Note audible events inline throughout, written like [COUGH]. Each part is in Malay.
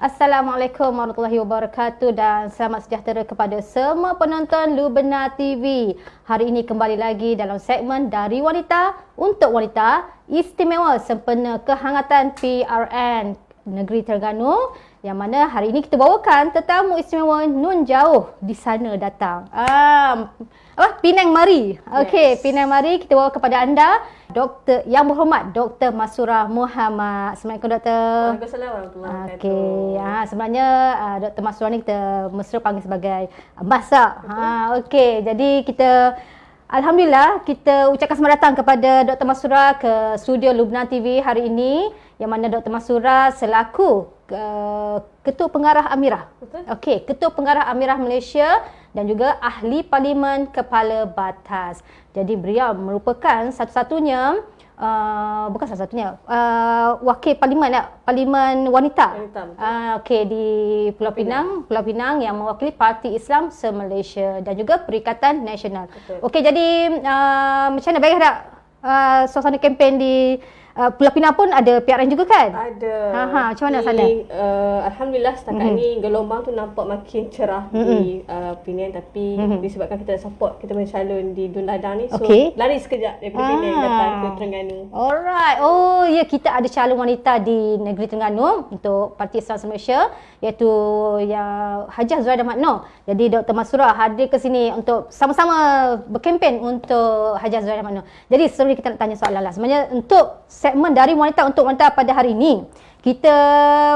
Assalamualaikum warahmatullahi wabarakatuh dan selamat sejahtera kepada semua penonton Lubena TV. Hari ini kembali lagi dalam segmen dari wanita untuk wanita istimewa sempena kehangatan PRN Negeri Terengganu yang mana hari ini kita bawakan tetamu istimewa Nun Jauh di sana datang. Um, apa? Penang Mari. Okey, Yes. Penang Mari kita bawa kepada anda Doktor yang berhormat Dr. Masura Muhammad. Assalamualaikum Doktor. Waalaikumsalam warahmatullahi wabarakatuh. Okey, ha, sebenarnya uh, Dr. Masura ni kita mesra panggil sebagai Masak. Ha, okey, jadi kita Alhamdulillah kita ucapkan selamat datang kepada Dr. Masura ke studio Lubna TV hari ini yang mana Dr. Masura selaku uh, Ketua Pengarah Amirah. Betul. Okey, Ketua Pengarah Amirah Malaysia dan juga Ahli Parlimen Kepala Batas. Jadi beliau merupakan satu-satunya uh, bukan satu-satunya uh, wakil parlimen ya, parlimen wanita. Wanita. Uh, okey di Pulau Pinang, Pulau Pinang yang mewakili Parti Islam se-Malaysia dan juga Perikatan Nasional. Okey jadi uh, macam mana baik tak uh, suasana kempen di uh, Pulau Pinang pun ada PRN juga kan? Ada. Ha, ha, macam mana Di, sana? Uh, Alhamdulillah setakat Mhm. ni gelombang tu nampak makin cerah di uh, Penang tapi Mhm. disebabkan kita dah support kita punya calon di Dun Ladang ni so Okey. lari sekejap daripada Penang Ah. datang ke Terengganu. Alright. Oh ya kita ada calon wanita di negeri Terengganu untuk Parti Islam Malaysia iaitu yang Hajah Zuraida Makno. Jadi Dr. Masura hadir ke sini untuk sama-sama berkempen untuk Hajah Zuraida Makno. Jadi sebelum kita nak tanya soalan lah. Sebenarnya untuk segmen dari wanita untuk wanita pada hari ini kita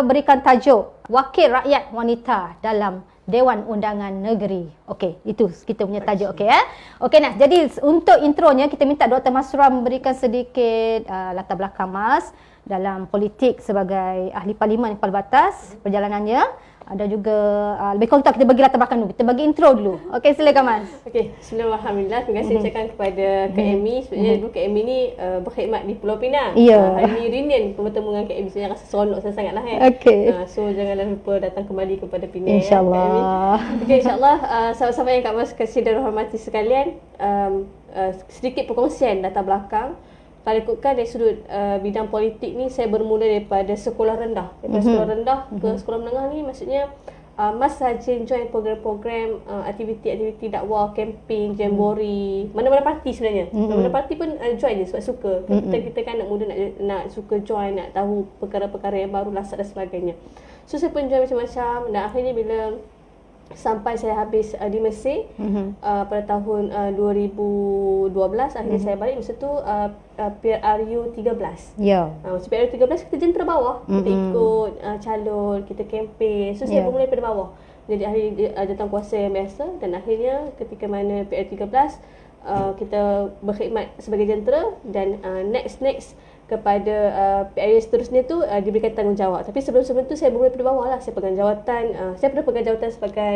berikan tajuk Wakil Rakyat Wanita dalam Dewan Undangan Negeri. Okey, itu kita punya tajuk okey eh. Okey nah, jadi untuk intronya kita minta Dr. Masura memberikan sedikit uh, latar belakang Mas dalam politik sebagai ahli parlimen kepala batas perjalanannya ada juga uh, lebih kurang tak kita bagi latar belakang dulu. Kita bagi intro dulu. Okey, silakan Mas. Okey, sebelum Alhamdulillah terima kasih ucapkan kepada Kak Amy. Sebenarnya dulu Kak Amy ni uh, berkhidmat di Pulau Pinang. Ya. Uh, hari ni reunion bertemu dengan Kak Amy. Saya rasa seronok sangat lah kan. Okey. Uh, so janganlah lupa datang kembali kepada Pinang InsyaAllah. ya. Okey, insyaAllah uh, sahabat-sahabat yang Kak Mas kasih dan hormati sekalian, um, uh, sedikit perkongsian latar belakang. Kalau ikutkan dari sudut uh, bidang politik ni, saya bermula daripada sekolah rendah. Daripada Mhm. sekolah rendah ke sekolah menengah ni maksudnya uh, Mas saja join program-program uh, aktiviti-aktiviti dakwah, kempen, jambori, mana-mana parti sebenarnya. Mhm. Mana-mana parti pun uh, join je sebab suka. Mhm. Kita kita kan anak muda nak nak suka join, nak tahu perkara-perkara yang baru lasak dan sebagainya. So saya pun join macam-macam dan akhirnya bila sampai saya habis uh, di Mesir Mhm. uh, pada tahun uh, 2012 akhirnya saya balik masa tu uh, uh, PRU 13. Ya. Uh, masa PRU 13 kita jentera bawah. Kita Mm-mm. ikut uh, calon, kita kempen. So saya Yeah. bermula daripada bawah. Jadi akhirnya uh, datang kuasa yang biasa dan akhirnya ketika mana PRU 13 uh, kita berkhidmat sebagai jentera dan uh, next next kepada uh, PRU seterusnya tu uh, diberikan tanggungjawab. Tapi sebelum-sebelum tu saya bermula daripada bawah lah. Saya pegang jawatan, uh, saya pernah pegang jawatan sebagai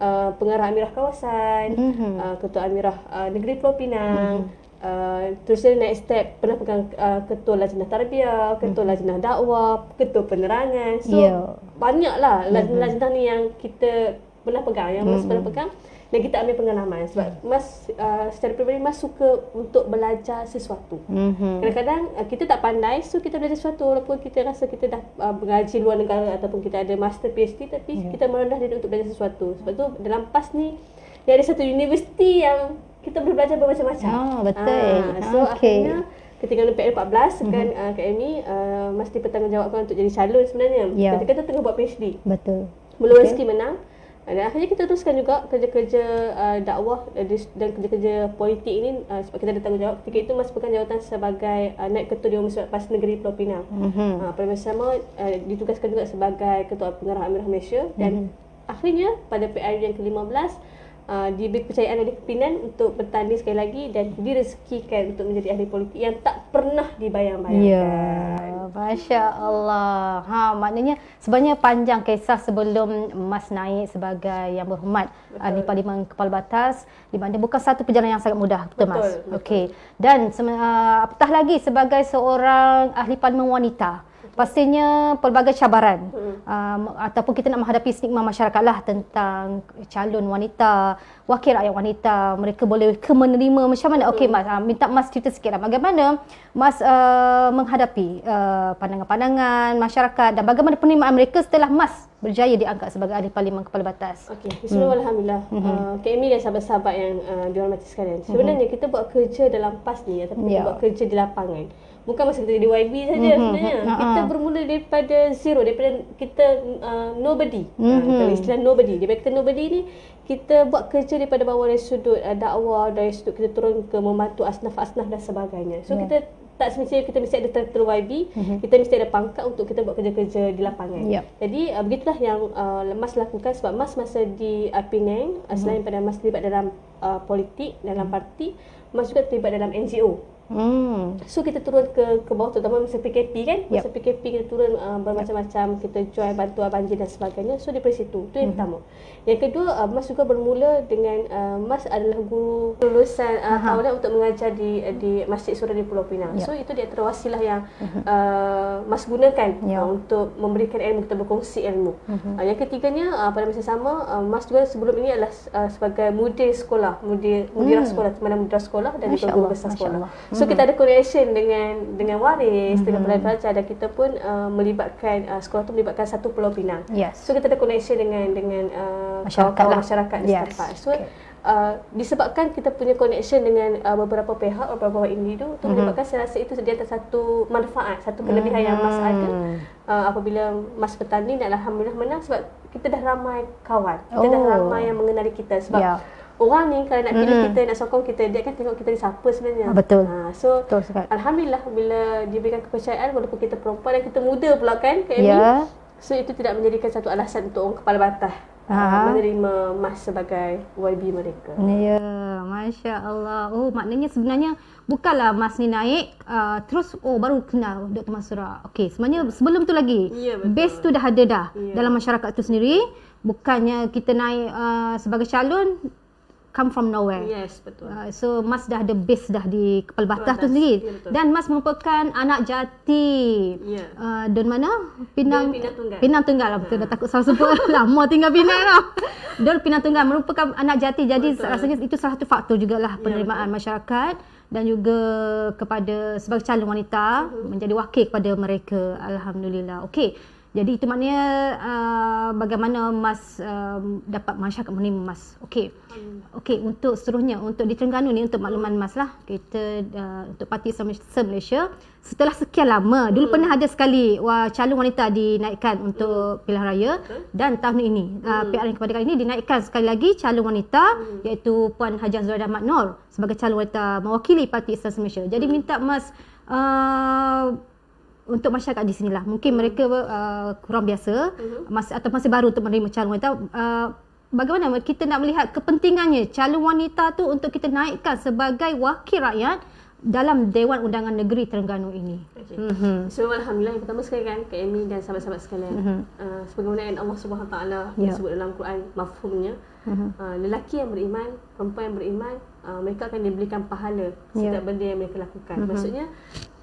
uh, pengarah amirah kawasan, Mhm. uh, ketua amirah uh, negeri Pulau Pinang. Uh, terus dia next step pernah pegang uh, ketua lajnah tarbiyah, ketua lajnah dakwah, ketua penerangan. So Ya. banyaklah lajnah-lajnah ni yang kita pernah pegang, yang Mas pernah pegang dan kita ambil pengalaman sebab Mas uh, secara peribadi Mas suka untuk belajar sesuatu. Mhm. Kadang-kadang uh, kita tak pandai so kita belajar sesuatu walaupun kita rasa kita dah uh, mengaji luar negara ataupun kita ada master PhD tapi Ya. kita merendah diri untuk belajar sesuatu. Sebab tu dalam PAS ni dia ada satu universiti yang kita boleh belajar bermacam-macam. Oh, betul. Ah, so Okey. akhirnya ketika UPR 14 kan uh, Kak Amy uh, Mas dipertanggungjawabkan untuk jadi calon sebenarnya. Ya. Ketika tu tengah buat PhD. Betul. Belum Okey. rezeki menang. Dan akhirnya kita teruskan juga kerja-kerja uh, dakwah uh, dan kerja-kerja politik ini uh, sebab kita ada tanggungjawab. Ketika itu Mas pegang jawatan sebagai uh, Naib Ketua Dewan Musyawarah PAS Negeri Pulau Pinang. Mhm. Uh, pada masa sama uh, ditugaskan juga sebagai Ketua Pengarah Amirah Malaysia dan akhirnya pada PRU yang ke-15 uh, diberi kepercayaan oleh pimpinan untuk bertanding sekali lagi dan direzekikan untuk menjadi ahli politik yang tak pernah dibayang-bayangkan. Ya, Masya Allah. Ha, maknanya sebenarnya panjang kisah sebelum Mas naik sebagai yang berhormat ahli parlimen kepala batas di mana bukan satu perjalanan yang sangat mudah, betul, Mas? Betul, betul. Okey. Dan uh, apatah lagi sebagai seorang ahli parlimen wanita. Pastinya pelbagai cabaran Hmm. um, ataupun kita nak menghadapi stigma masyarakat lah tentang calon wanita, wakil rakyat wanita, mereka boleh ke menerima macam mana? Okey Mas, uh, minta Mas cerita sikit lah bagaimana Mas uh, menghadapi uh, pandangan-pandangan masyarakat dan bagaimana penerimaan mereka setelah Mas berjaya diangkat sebagai ahli parlimen kepala batas. Okey, bismillah alhamdulillah. Mhm. Uh, KMI dan sahabat-sahabat yang uh, dihormati sekalian. Sebenarnya kita buat kerja dalam PAS ni ataupun kita Ya. buat kerja di lapangan. Bukan masa kita di YB saja Mhm. sebenarnya. Ha-ha. Kita bermula daripada zero, daripada kita uh, nobody. Mhm. Uh, kalau istilah nobody. Daripada kita nobody ni kita buat kerja daripada bawah dari sudut uh, dakwah, dari sudut kita turun ke membantu asnaf-asnaf dan sebagainya. So Ya. kita tak semestinya kita mesti ada title YB, kita mesti ada pangkat untuk kita buat kerja-kerja di lapangan. Ya. Jadi uh, begitulah yang uh, Mas lakukan sebab Mas masa di uh, Penang uh, selain pada Mas terlibat dalam uh, politik dalam parti, Mas juga terlibat dalam NGO. Hmm. So kita turun ke ke bawah terutama masa PKP kan. Yep. Masa PKP kita turun uh, bermacam-macam, kita join bantuan banjir dan sebagainya. So daripada situ. Itu yang pertama. Yang kedua, uh, Mas juga bermula dengan uh, Mas adalah guru lulusan uh, tahunan untuk mengajar di uh, di Masjid Surah di Pulau Pinang. Yep. So itu di antara wasilah yang uh, Mas gunakan Yep. uh, untuk memberikan ilmu, kita berkongsi ilmu. Uh, yang ketiganya uh, pada masa sama uh, Mas juga sebelum ini adalah uh, sebagai mudir sekolah, mudir mudirah sekolah, teman mudirah sekolah dan Masya juga guru besar sekolah. Allah. So kita ada connection dengan dengan waris, dengan pelajar-pelajar dan kita pun uh, melibatkan uh, sekolah tu melibatkan satu Pulau Pinang. Yes. So kita ada connection dengan dengan uh, Masyarakat kawan-kawan lah. masyarakat di Yes. setempat. So Okay. uh, disebabkan kita punya connection dengan uh, beberapa pihak, beberapa individu tu menyebabkan saya rasa itu sedia satu manfaat, satu kelebihan yang Mas ada uh, apabila Mas bertanding dan alhamdulillah menang sebab kita dah ramai kawan. Kita dah Oh. ramai yang mengenali kita sebab Ya. Orang ni kalau nak pilih kita, nak sokong kita, dia akan tengok kita ni siapa sebenarnya. Ah, betul. Ha, so, Betul sekali. Alhamdulillah bila diberikan kepercayaan walaupun kita perempuan dan kita muda pula kan Kak Amy. Ya. So itu tidak menjadikan satu alasan untuk orang kepala batah Aha. uh, menerima Mas sebagai YB mereka. Ya, Masya Allah. Oh, maknanya sebenarnya bukanlah Mas ni naik, uh, terus oh baru kenal Dr. Masura. Okey, sebenarnya sebelum tu lagi, Ya, betul. base tu dah ada dah Ya. dalam masyarakat tu sendiri. Bukannya kita naik uh, sebagai calon, come from nowhere. Yes, betul. Uh, so Mas dah ada base dah di kepala batah tu Batas. sendiri. Ya, betul. Dan Mas merupakan anak jati. Ya. Uh, dan mana? Pinang Pinang Tunggal. Pinang Tunggal lah betul dah takut salah sebut [LAUGHS] lama tinggal Pinang tau. Dia Pinang Tunggal merupakan anak jati jadi Betul. rasanya itu salah satu faktor jugalah Ya, penerimaan masyarakat dan juga kepada sebagai calon wanita Mhm. menjadi wakil kepada mereka alhamdulillah. Okey. Jadi itu maknanya uh, bagaimana Mas um, dapat masyarakat menerima Mas. Okey. Okey untuk seterusnya untuk di Terengganu ni untuk makluman Mas lah. Kita uh, untuk Parti Islam Malaysia setelah sekian lama dulu pernah ada sekali wah, calon wanita dinaikkan untuk pilihan raya. Dan tahun ini uh, PRN kepada kali ini dinaikkan sekali lagi calon wanita iaitu Puan Hajah Zuraida Mat Nur sebagai calon wanita mewakili Parti Islam Malaysia. Jadi minta Mas uh, untuk masyarakat di sinilah. Mungkin mereka uh, kurang biasa masih atau masih baru untuk menerima calon wanita. Uh, bagaimana kita nak melihat kepentingannya calon wanita tu untuk kita naikkan sebagai wakil rakyat dalam Dewan Undangan Negeri Terengganu ini. Okay. Mhm. So alhamdulillah yang pertama sekali kan Kak Amy dan sahabat-sahabat sekalian. Uh, sebagaimana yang Allah Subhanahu Taala Ya. disebut dalam Quran mafhumnya uh, lelaki yang beriman, perempuan yang beriman, uh, mereka akan diberikan pahala Ya. setiap benda yang mereka lakukan. Maksudnya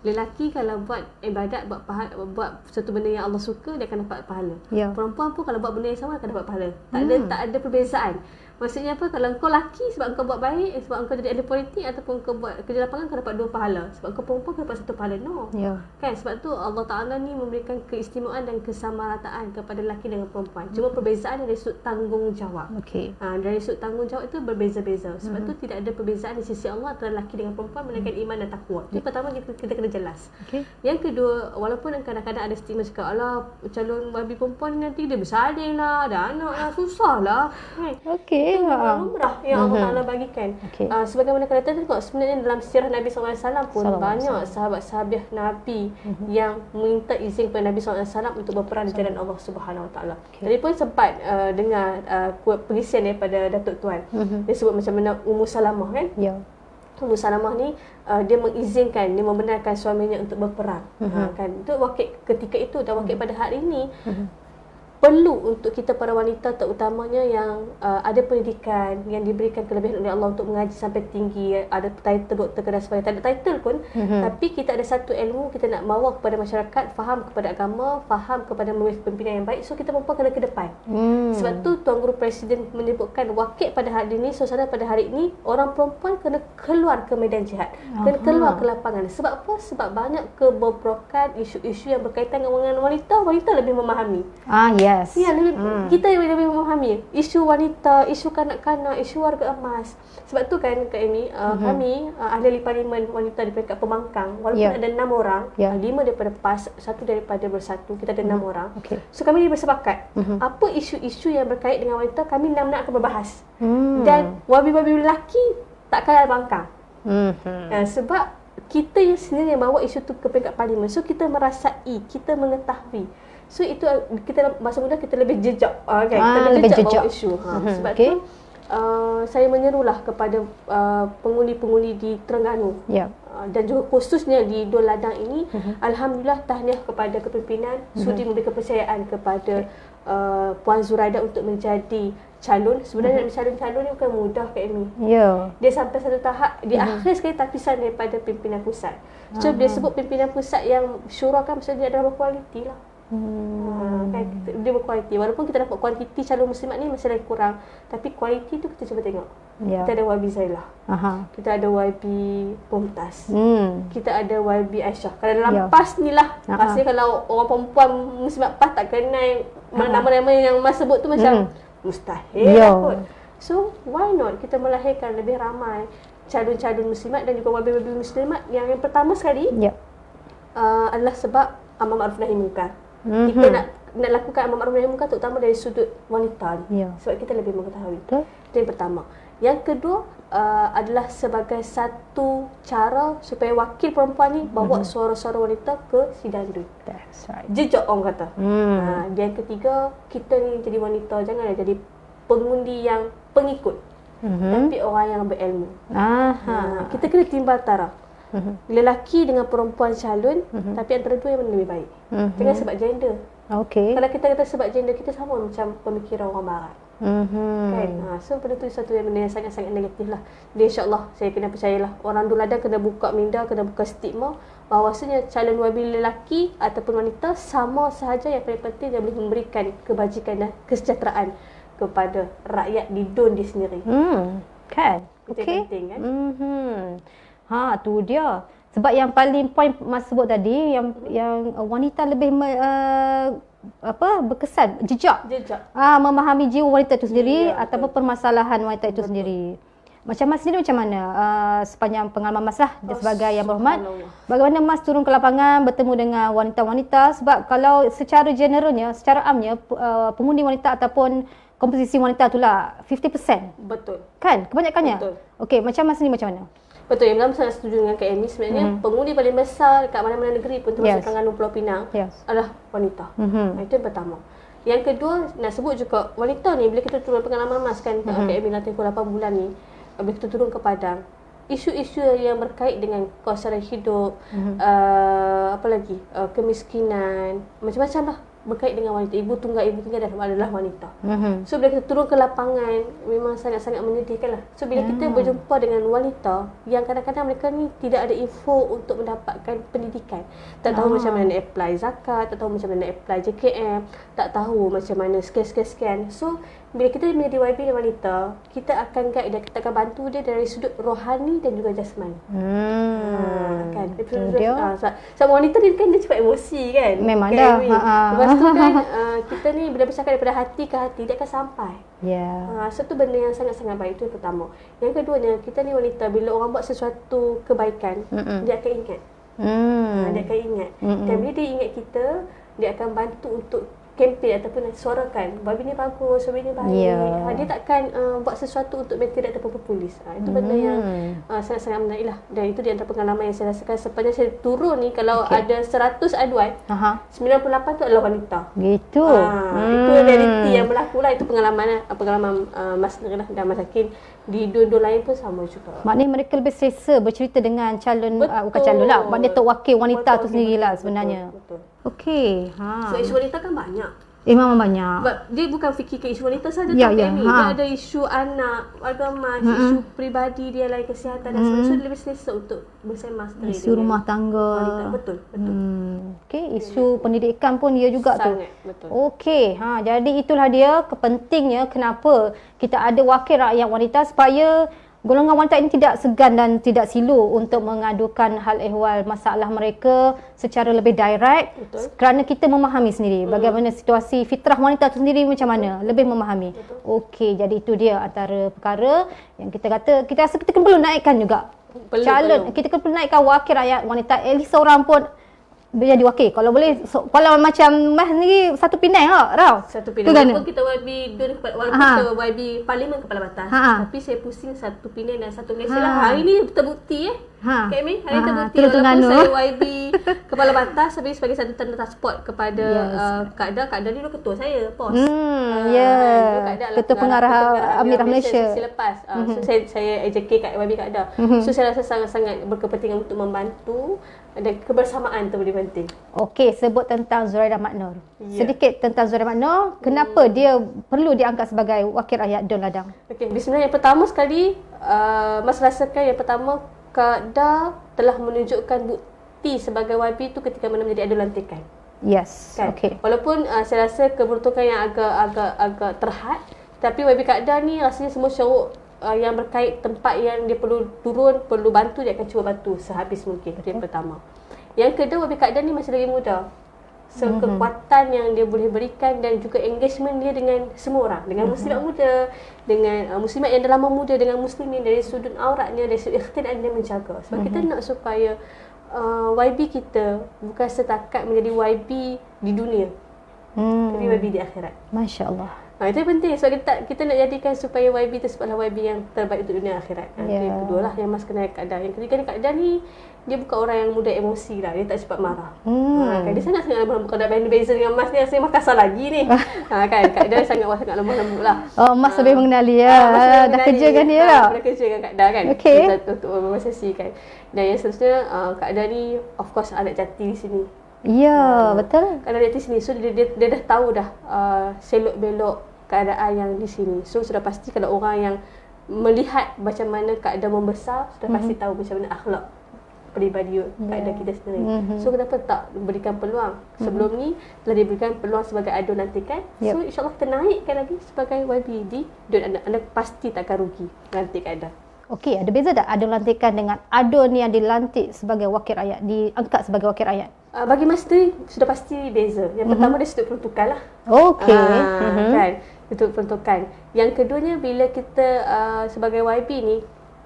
lelaki kalau buat ibadat buat pahala, buat satu benda yang Allah suka dia akan dapat pahala. Ya. Perempuan pun kalau buat benda yang sama akan dapat pahala. Tak ada tak ada perbezaan. Maksudnya apa? Kalau kau laki sebab kau buat baik, sebab kau jadi ahli politik ataupun kau buat kerja lapangan kau dapat dua pahala. Sebab kau perempuan kau dapat satu pahala. No. Ya. Kan sebab tu Allah Taala ni memberikan keistimewaan dan kesamarataan kepada lelaki dengan perempuan. Cuma perbezaan dari sudut tanggungjawab. Okey. Ha, dari sudut tanggungjawab itu berbeza-beza. Sebab tu tidak ada perbezaan di sisi Allah antara lelaki dengan perempuan melainkan iman dan takwa. Itu pertama kita, kita kena jelas. Okey. Yang kedua, walaupun kadang-kadang ada stigma cakap, alah calon babi perempuan nanti dia bersalin lah, ada anak lah, susah lah. Kan? Okey. Itu Ha. lumrah yang Allah Taala bagikan. Okey. Uh, sebagaimana kata tengok sebenarnya dalam sirah Nabi SAW pun Sallallahu banyak sahabat-sahabat Nabi yang minta izin kepada Nabi SAW untuk berperang di jalan Allah Subhanahu Wa Taala. Tadi pun sempat uh, dengar uh, perisian daripada Datuk Tuan. Dia sebut macam mana Ummu Salamah kan. Ya. Ummu Salamah ni uh, dia mengizinkan dia membenarkan suaminya untuk berperang. Uh, kan itu wakil ketika itu dan wakil pada hari ini perlu untuk kita para wanita terutamanya yang uh, ada pendidikan yang diberikan kelebihan oleh Allah untuk mengaji sampai tinggi ada title doktor dan sebagainya. Tak ada title pun mm-hmm. tapi kita ada satu ilmu kita nak bawa kepada masyarakat faham kepada agama faham kepada memilih pimpinan yang baik so kita perempuan kena ke depan. Mm. sebab tu Tuan Guru Presiden menyebutkan wakil pada hari ini suasana pada hari ini orang perempuan kena keluar ke medan jihad kena keluar ke lapangan. Sebab apa? Sebab banyak kebobrokan isu-isu yang berkaitan dengan wanita wanita lebih memahami. Ah yes ya lebih hmm. kita yang lebih memahami isu wanita isu kanak-kanak isu warga emas sebab tu kan Kak Amy uh, hmm. kami uh, ahli parlimen wanita di peringkat pembangkang walaupun yeah. ada enam orang yeah. uh, lima daripada PAS satu daripada bersatu kita ada enam hmm. orang okay. so kami bersepakat hmm. apa isu-isu yang berkait dengan wanita kami enam-enam akan berbahas hmm. dan wabi-wabi lelaki takkan ada bangkang hmm. uh, sebab kita yang sendiri yang bawa isu tu ke peringkat parlimen. So kita merasai, kita mengetahui. So itu kita masa muda kita lebih jejak uh, kan. Kita lebih jejak, jejak. bawa isu. Ha. Mm-hmm. Sebab okay. tu uh, saya menyerulah kepada uh, pengundi-pengundi di Terengganu. Yeah. Uh, dan juga khususnya di Dua Ladang ini mm-hmm. alhamdulillah tahniah kepada kepimpinan mm-hmm. sudi memberi kepercayaan kepada uh, Puan Zuraida untuk menjadi calon sebenarnya mm-hmm. calon calon ni bukan mudah Kak Amy. Ya. Yeah. Dia sampai satu tahap di mm-hmm. akhir sekali tapisan daripada pimpinan pusat. So uh-huh. dia sebut pimpinan pusat yang syura kan mesti dia adalah berkualiti lah. Hmm. Ha, kan, dia berkualiti. Walaupun kita dapat kuantiti calon muslimat ni masih lagi kurang. Tapi kualiti tu kita cuba tengok. Yeah. Kita ada YB Zailah. Aha. Kita ada YB Pomtaz. Hmm. Kita ada YB Aisyah. Kalau dalam yeah. PAS ni lah. Pastinya kalau orang perempuan muslimat PAS tak kenal nama-nama yang mas sebut tu macam hmm mustahil yeah. kot. So, why not kita melahirkan lebih ramai calon-calon muslimat dan juga wabil-wabil muslimat yang yang pertama sekali yeah. uh, adalah sebab amar ma'ruf nahi munkar. Mm-hmm. Kita nak nak lakukan amar ma'ruf nahi munkar terutama dari sudut wanita ni. Yeah. Sebab kita lebih mengetahui. Betul. Itu yang pertama. Yang kedua uh, adalah sebagai satu cara supaya wakil perempuan ni bawa mm-hmm. suara-suara wanita ke sidang tu. That's right. Jejak orang kata. Mm. Uh, yang ketiga, kita ni jadi wanita jangan jadi pengundi yang pengikut. Mm-hmm. Tapi orang yang berilmu. Aha. Uh, kita kena timbal taraf. Mm-hmm. Lelaki dengan perempuan calon mm-hmm. tapi antara dua yang mana lebih baik. Mm-hmm. Jangan sebab gender. Okay. Kalau kita kata sebab gender kita sama macam pemikiran orang barat. Mm-hmm. Kan? Ha, so benda tu satu yang benda yang sangat-sangat negatif lah. Jadi insyaAllah saya kena percayalah. Orang duladan kena buka minda, kena buka stigma. Bahawasanya calon wabil lelaki ataupun wanita sama sahaja yang paling penting dia boleh memberikan kebajikan dan kesejahteraan kepada rakyat di Don dia sendiri. Hmm. Kan? Itu okay. penting kan? Mm-hmm. Ha, tu dia. Sebab yang paling point Mas sebut tadi yang yang wanita lebih uh, apa berkesan jejak. Jejak. Ah memahami jiwa wanita itu sendiri ya, ataupun betul. permasalahan wanita itu betul. sendiri. Macam Mas sendiri macam mana? Uh, sepanjang pengalaman Mas lah oh, sebagai yang berhormat. bagaimana Mas turun ke lapangan bertemu dengan wanita-wanita? Sebab kalau secara generalnya secara amnya uh, pengundi wanita ataupun komposisi wanita itulah 50% betul. Kan? Kebanyakannya? Betul. Okey macam Mas sendiri macam mana Betul, yang pertama sangat setuju dengan Kak Amy. Sebenarnya mm. pengundi paling besar dekat mana-mana negeri pun termasuk yes. Terengganu Pulau Pinang yes. adalah wanita. Mm-hmm. Itu yang pertama. Yang kedua, nak sebut juga wanita ni bila kita turun pengalaman mas kan mm-hmm. Kak Amy latih 8 bulan ni bila kita turun ke Padang isu-isu yang berkait dengan kuasa hidup mm-hmm. uh, apa lagi uh, kemiskinan macam-macam lah berkait dengan wanita. Ibu tunggal, ibu tunggal adalah wanita. Mm-hmm. So, bila kita turun ke lapangan, memang sangat-sangat menyedihkan lah. So, bila mm. kita berjumpa dengan wanita yang kadang-kadang mereka ni tidak ada info untuk mendapatkan pendidikan. Tak tahu ah. macam mana nak apply zakat, tak tahu macam mana nak apply JKM, tak tahu macam mana scan-scan-scan. So, bila kita menjadi YB dan wanita, kita akan guide dia, kita akan bantu dia dari sudut rohani dan juga jasmani. Hmm. Ha, kan? Dia. Ha, sama wanita ni kan dia cepat emosi kan? Memang kan, dah. Ha, ha. Lepas tu kan, uh, [LAUGHS] kita ni bila bercakap daripada hati ke hati, dia akan sampai. Ya. Yeah. Ha, satu benda yang sangat-sangat baik, itu yang pertama. Yang keduanya, kita ni wanita, bila orang buat sesuatu kebaikan, Mm-mm. dia akan ingat. Mm. Ha, dia akan ingat. Mm-mm. Dan bila dia ingat kita, dia akan bantu untuk kempen ataupun suarakan babi ni bagus, babi ni baik. Yeah. Ha, dia takkan uh, buat sesuatu untuk material ataupun populis. Ha, itu benda yang uh, sangat-sangat menarik lah. Dan itu di antara pengalaman yang saya rasakan sepanjang saya turun ni kalau okay. ada 100 aduan, Aha. 98 tu adalah wanita. Gitu. Ha, hmm. Itu realiti yang berlaku lah. Itu pengalaman pengalaman uh, Mas Nur lah dan Mas Hakim di dua-dua lain pun sama juga. Maknanya mereka lebih selesa bercerita dengan calon, uh, bukan calon lah. Maknanya tok wakil wanita betul, tu sendirilah sebenarnya. Betul. betul. Okey. Ha. So isu wanita kan banyak. Eh memang banyak. Sebab dia bukan fikirkan isu wanita saja tau ya, Amy. ha. Dia ada isu anak, agama, isu peribadi dia lain kesihatan dan sebagainya. So dia lebih selesa untuk bersemas Isu rumah tangga. wanita. Betul, betul. Hmm. Okey, isu pendidikan pun dia juga tu. Sangat, betul. Okey, ha jadi itulah dia kepentingnya kenapa kita ada wakil rakyat wanita supaya golongan wanita ini tidak segan dan tidak silu untuk mengadukan hal ehwal masalah mereka secara lebih direct Betul. kerana kita memahami sendiri bagaimana situasi fitrah wanita itu sendiri macam mana lebih memahami. Okey, jadi itu dia antara perkara yang kita kata kita rasa kita perlu naikkan juga. Perlu, Calon perlu. kita perlu naikkan wakil rakyat wanita at least seorang pun boleh jadi wakil. Kalau boleh so, kalau macam Mas ni satu Penang lah, Rau. Satu kan? Walaupun kita YB dua walaupun Ha. kita YB Parlimen Kepala Batas. Ha. Tapi saya pusing satu Penang dan satu Malaysia Ha. lah. Hari ni terbukti eh. Ha. Kak Amy, hari ni Ha, terbukti. Teluk Walaupun saya YB [LAUGHS] Kepala Batas tapi sebagai satu tanda transport kepada Yes. uh, Kak Da. Kak Da ni dulu ketua saya, pos. Hmm, Ah, ya. Da lah Ketua pengarah Ketua Amirah Malaysia. Sesi lepas. Uh, So saya saya AJK kat YB Kak Da. So saya rasa sangat-sangat berkepentingan untuk membantu dan kebersamaan tu lebih penting. Okey, sebut tentang Zuraida Maknur. Ya. Sedikit tentang Zuraida Maknur, kenapa dia perlu diangkat sebagai wakil rakyat Don Ladang? Okey, sebenarnya yang pertama sekali, uh, Mas rasakan yang pertama, Kak Da telah menunjukkan bukti sebagai YB tu ketika mana menjadi adu lantikan. Yes. Kan? Okey. Walaupun uh, saya rasa keberuntukan yang agak agak agak terhad, tapi YB Kak Da ni rasanya semua syuruk uh, yang berkait tempat yang dia perlu turun, perlu bantu, dia akan cuba bantu sehabis mungkin. Itu yang pertama. Yang kedua, Kak Da ni masih lagi muda. So, Mhm. kekuatan yang dia boleh berikan dan juga engagement dia dengan semua orang. Dengan Mhm. muslimat muda, dengan uh, muslimat yang dah lama muda, dengan muslimin dari sudut auratnya, dari sudut ikhtiar dia menjaga. Sebab kita Mhm. nak supaya uh, YB kita bukan setakat menjadi YB di dunia, Hmm. tapi YB di akhirat. Masya-Allah. Ha, itu penting sebab kita, kita nak jadikan supaya YB tu sebablah YB yang terbaik untuk dunia akhirat. Ha, Itu Ya. yang kedua lah yang Mas kenal Kak Dan. Yang ketiga ni Kak Dan ni dia bukan orang yang mudah emosi lah. Dia tak cepat marah. Hmm. Ha, kan? Dia sangat-sangat lemah lembut. Kalau dah beza dengan Mas ni rasanya Makassar lagi ni. ha, [LAUGHS] kan? Kak Dan sangat sangat lemah lembut lah. Oh, Mas lebih mengenali ya. Ah, Mas dah mengenali. kerja kan dia Ah, lah. Dah kerja dengan Kak Da kan. Okey. Kita untuk bersesi kan. Dan yang seterusnya uh, Kak Da ni of course anak jati di sini. Ya, betul. Kalau dia di sini, so dia, dia, dia dah tahu dah uh, selok belok keadaan yang di sini. So sudah pasti kalau orang yang melihat macam mana keadaan membesar, sudah Mhm. pasti tahu macam mana akhlak peribadi keadaan kita sendiri. Mhm. So kenapa tak berikan peluang? Sebelum ni telah diberikan peluang sebagai adu nantikan. Yep. So insyaAllah kita naikkan lagi sebagai YBD dan anda, anda pasti takkan rugi nanti keadaan. Okey, ada beza tak adun lantikan dengan adun yang dilantik sebagai wakil rakyat, diangkat sebagai wakil rakyat? Uh, bagi Mas Tri, sudah pasti beza. Yang pertama dia sudut peruntukan lah. Okey. Ah, Mhm. kan itu peruntukan yang keduanya bila kita uh, sebagai YB ni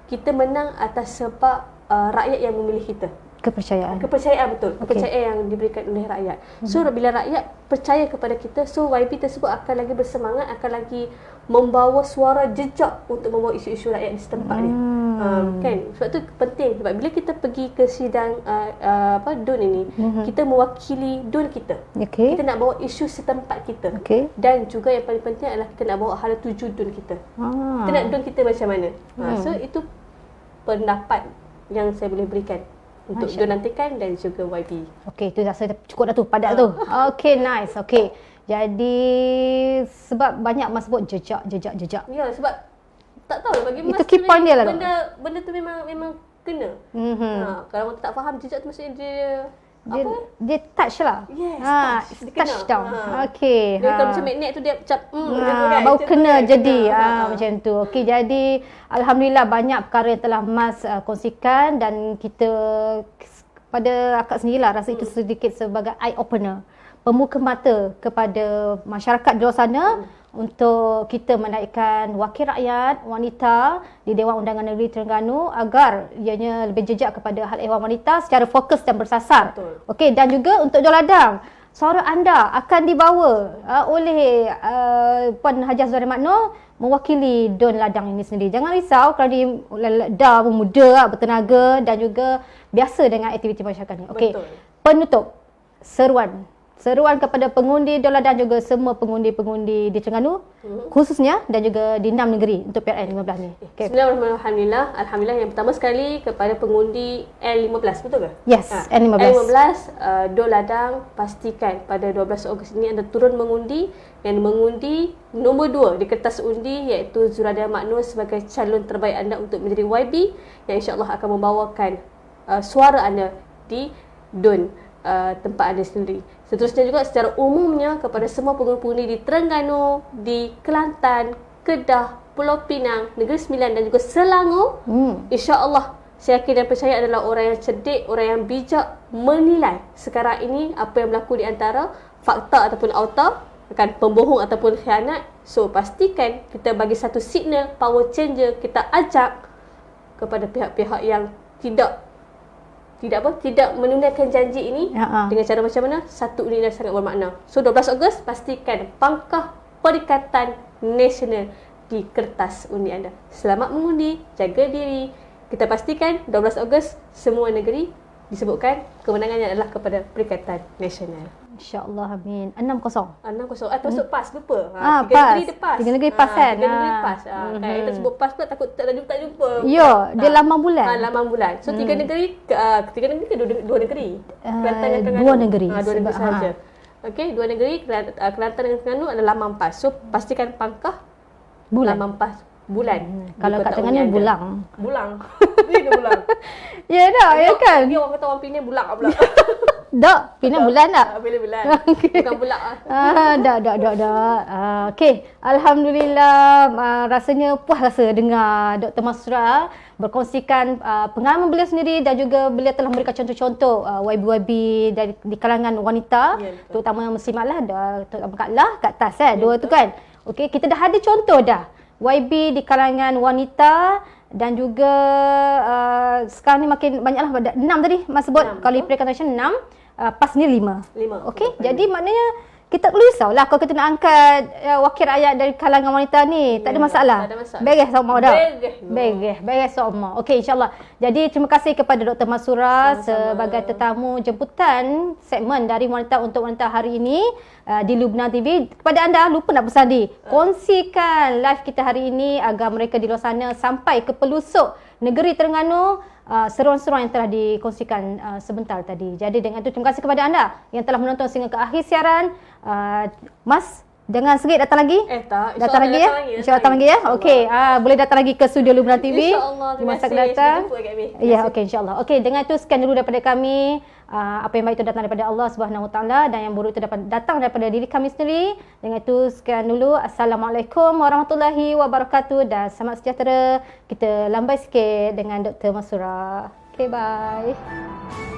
kita menang atas sebab uh, rakyat yang memilih kita Kepercayaan. kepercayaan betul kepercayaan yang diberikan oleh rakyat so bila rakyat percaya kepada kita so YB tersebut akan lagi bersemangat akan lagi membawa suara jejak untuk membawa isu-isu rakyat di setempat ni Hmm. Um, kan sebab tu penting sebab bila kita pergi ke sidang uh, uh, apa DUN ini kita mewakili DUN kita Okey. kita nak bawa isu setempat kita Okey. dan juga yang paling penting adalah kita nak bawa hala tuju dun kita. Ah. Kita nak dun kita macam mana. Ha, Hmm. so itu pendapat yang saya boleh berikan untuk Masya dun nantikan dan juga YB. Okey, tu rasa cukup dah tu, padat tu. [LAUGHS] Okey, nice. Okey. Jadi sebab banyak mas sebut jejak, jejak, jejak. Ya sebab tak tahu bagi Itu Mas key point dia lah tu. Benda benda tu memang memang kena. Mhm. Ha, kalau orang tak faham jejak tu maksudnya dia, Dia, apa? dia touch lah. Yes, ha, touch. Dia touch kena. down. Ha. Okey. Dia ha. macam magnet tu dia macam hmm, tu Ha, kan. baru Macam tu kena kan, jadi kena. ha, Ha. macam tu. Okey jadi alhamdulillah banyak perkara yang telah Mas uh, kongsikan dan kita pada akak sendirilah rasa itu sedikit sebagai eye opener. Pembuka mata kepada masyarakat di luar sana untuk kita menaikkan wakil rakyat wanita di Dewan Undangan Negeri Terengganu agar ianya lebih jejak kepada hal ehwal wanita secara fokus dan bersasar. Okey dan juga untuk Joladang suara anda akan dibawa uh, oleh uh, Puan Hajah Zuhri Makno mewakili Don Ladang ini sendiri. Jangan risau kerana dia dah pun muda, bertenaga dan juga biasa dengan aktiviti masyarakat ni. Okey. Penutup seruan seruan kepada pengundi Dola dan juga semua pengundi-pengundi di Terengganu Hmm. khususnya dan juga di enam negeri untuk PRN 15 ni. Okay. Bismillahirrahmanirrahim. Alhamdulillah. Alhamdulillah yang pertama sekali kepada pengundi L15 betul ke? Yes, N15. L15 uh, Dol Ladang pastikan pada 12 Ogos ini anda turun mengundi yang mengundi nombor 2 di kertas undi iaitu Zurada Maknur sebagai calon terbaik anda untuk menjadi YB yang insya-Allah akan membawakan uh, suara anda di DUN uh, tempat anda sendiri. Seterusnya juga secara umumnya kepada semua pengundi-pengundi di Terengganu, di Kelantan, Kedah, Pulau Pinang, Negeri Sembilan dan juga Selangor Hmm. InsyaAllah saya yakin dan percaya adalah orang yang cerdik, orang yang bijak menilai sekarang ini apa yang berlaku di antara fakta ataupun auta akan pembohong ataupun khianat. So pastikan kita bagi satu signal power changer kita ajak kepada pihak-pihak yang tidak tidak apa tidak menunaikan janji ini Ya, ah. dengan cara macam mana satu ini dah sangat bermakna. So 12 Ogos pastikan pangkah Perikatan Nasional di kertas undi anda. Selamat mengundi, jaga diri. Kita pastikan 12 Ogos semua negeri disebutkan kemenangannya adalah kepada Perikatan Nasional. InsyaAllah amin. 6-0. Ah, 6 kosong. Ah, termasuk pas, lupa. Ah, tiga pas. negeri dia pas. Tiga negeri pas kan? Tiga negeri Ah. pas. Ah, Kan Mhm. kita sebut pas pula takut tak jumpa, tak jumpa. Ya, dia Ah. lambang bulan. Ah, lambang bulan. So, tiga negeri, ke- ah, tiga negeri ke dua, dua negeri? Ah, Kelantan dan Terengganu. dua negeri. Ah, dua negeri Sebab- sahaja. ha. Okey, dua negeri, Kelan- Kelantan dan Terengganu adalah lambang pas. So, pastikan pangkah Bulan. lambang pas bulan. Hmm. Kalau kat Terengganu anda. bulang. [LAUGHS] Bulang. Ini bulang. [LAUGHS] Ya dah, ya kan? Dia orang kata orang Penang bulang pula. [LAUGHS] Dak, pinang bulan tak? Ah, bulan. [LAUGHS] Okey. Bukan bulan. ah. Ah, dah, dah, dah, dah. Ah, Okey, Alhamdulillah ah, rasanya puas rasa dengar Dr. Masra berkongsikan ah, pengalaman beliau sendiri dan juga beliau telah memberikan contoh-contoh ah, YB-YB dari di kalangan wanita, Ya, betul. terutama yang muslimat lah, terutama Kak Lah, Kak Tas eh, dua tu kan. Okey, kita dah ada contoh dah. YB di kalangan wanita dan juga uh, sekarang ni makin banyaklah pada enam tadi Mas sebut kalau. Perikatan Nasional enam uh, PAS ni lima. Lima. Okey, jadi maknanya kita perlu risau lah kalau kita nak angkat uh, wakil rakyat dari kalangan wanita ni. tak ada masalah. tak ada masalah. Beres sama dah. Beres. Beres. Beres sama. Okey, insyaAllah. Jadi terima kasih kepada Dr. Masura Sama-sama. sebagai tetamu jemputan segmen dari Wanita untuk Wanita hari ini uh, di Lubna TV. Kepada anda, lupa nak bersandi. Kongsikan live kita hari ini agar mereka di luar sana sampai ke pelusuk negeri Terengganu uh, seruan-seruan yang telah dikongsikan uh, sebentar tadi. Jadi dengan itu terima kasih kepada anda yang telah menonton sehingga ke akhir siaran. Uh, Mas, jangan segit datang lagi. Eh tak, Datang lagi ya? InsyaAllah datang lagi ya? Okey, ah, boleh datang lagi ke studio Lubna TV. InsyaAllah. Terima kasih. datang. Kat kami. Terima Ya, kasih. okey insya-Allah. Okey, dengan itu sekian dulu daripada kami. Uh, apa yang baik itu datang daripada Allah Subhanahu Wa Taala dan yang buruk itu dapat datang daripada diri kami sendiri. Dengan itu sekian dulu. Assalamualaikum warahmatullahi wabarakatuh dan selamat sejahtera. Kita lambai sikit dengan Dr. Masura. Okey, bye.